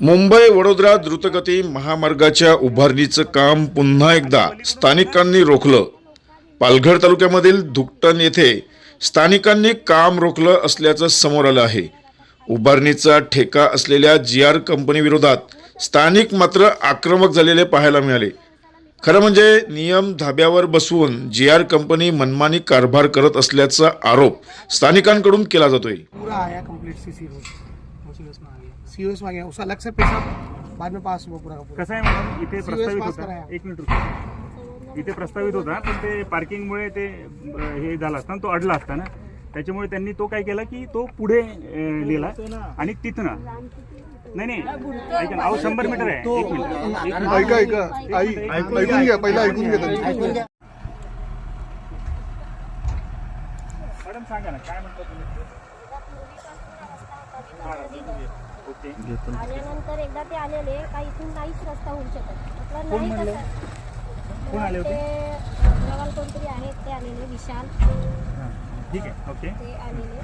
मुंबई वडोदरा द्रुतगती महामार्गाच्या उभारणीचं काम पुन्हा एकदा स्थानिकांनी रोखलं. पालघर तालुक्यामधील धुकटण येथे स्थानिकांनी काम रोखलं असल्याचं समोर आलं आहे. उभारणीचा ठेका असलेल्या जी आर कंपनीविरोधात स्थानिक मात्र आक्रमक झालेले पाहायला मिळाले. खरं म्हणजे नियम धाब्यावर बसवून जी आर कंपनी मनमानी कारभार करत असल्याचा आरोप स्थानिकांकडून केला जातोय. पूरा आया complete C C C O S में आ गया उसका अलग से पैसा बाद में पास हुआ पूरा का पूरा. कसं आहे मॅडम? इथे प्रस्तावित पास होता. कराया. एक मिनिट रुका. इथे प्रस्तावित होता पण ते पार्किंगमुळे ते अं, हे झालं असता ना, तो अडला असता ना. त्याच्यामुळे त्यांनी तो काय केला की तो पुढे अं, लिहिला आणि तिथनं. नाही नाही. ऐका ना. अहो शंभर मीटर आहे. एक मिनिट. एक मिनिट. ऐका ऐका. आई ऐकून घ्या पहिला ऐकून घ्या त्यांचं. मॅडम सांगा ना काय म्हणता तुम्ही? आल्यानंतर एकदा ते आलेले का इथून नाहीच रस्ता होऊ शकत म्हटलं नाही? कसं ते अग्रवाल कोणतरी आहेत ते आलेले विशाल. ठीक आहे ओके. ते आलेले.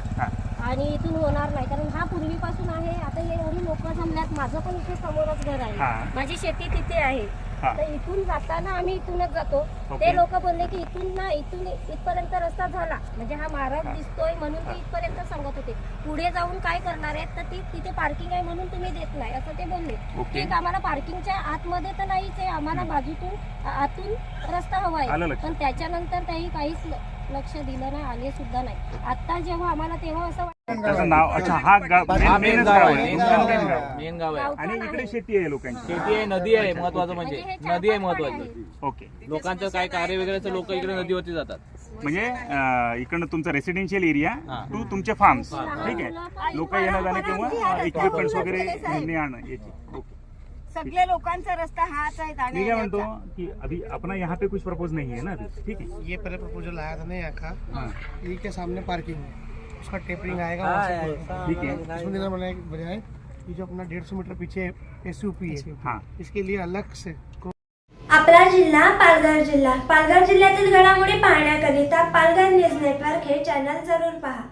आणि इथून होणार नाही कारण हा पूर्वीपासून आहे. आता हे एवढी लोक जमल्यात. माझं पण इथे समोरच घर. आहे. माझी शेती तिथे आहे. तर इथून जाताना आम्ही इथूनच जातो. ते लोक बोलले की इथून ना इथून इथपर्यंत रस्ता झाला. म्हणजे हा मार्ग दिसतोय म्हणून ते इथपर्यंत सांगत होते. पुढे जाऊन काय करणार आहेत? तर ती तिथे पार्किंग आहे म्हणून तुम्ही देत नाही असं ते बोलले. ठीक आम्हाला पार्किंगच्या आतमध्ये तर नाहीच आहे आम्हाला बाजूतून आतून रस्ता हवा आहे. पण त्याच्यानंतर त्याही काहीच लक्ष दिलं नाही आले सुद्धा नाही. आता जेव्हा आम्हाला तेव्हा असं त्याचं नाव अच्छा हा गाव मेन- मेनच गाव आहे. मेन मेन गाव. आहे. मेन गाव आहे. आणि इकडे शेती आहे लोकांची. शेती आहे नदी आहे महत्वाचं म्हणजे म्हणजे. हे नदी आहे महत्वाची. ओके. लोकांचं काय कार्य वगैरे लोक इकडे नदीवरती जातात. म्हणजे अं, इकडनं तुमचा रेसिडेन्शियल एरिया हा. टू तुमचे फार्म्स ठीक आहे. लोक येणं जाणं किंवा इक्विपमेंट्स वगैरे नेणे आणं याची ओके. सगळे लोकांचा रस्ता हाच आहे मी काय म्हणतो कि अभी अपना यहाँ पे कुछ प्रपोज नहीं है ना अभी ठीक है? ये पहले प्रपोजल आया था ना यहाँ का। हाँ। ये के सामने पार्किंग है? उसका टेपरिंग आएगा वहाँ से ठीक है। हैं। इसमें देना बनाए बजाय ये जो अपना डेढ़ सौ मीटर पीछे एस है हाँ। इसके लिए अलग से आपला जिल्हा पालघर जिल्हा। पालघर जिल्ह्यातील घडामोडी पाहण्याकरिता पालघर न्यूज नेटवर्क हे चॅनल जरूर पहा.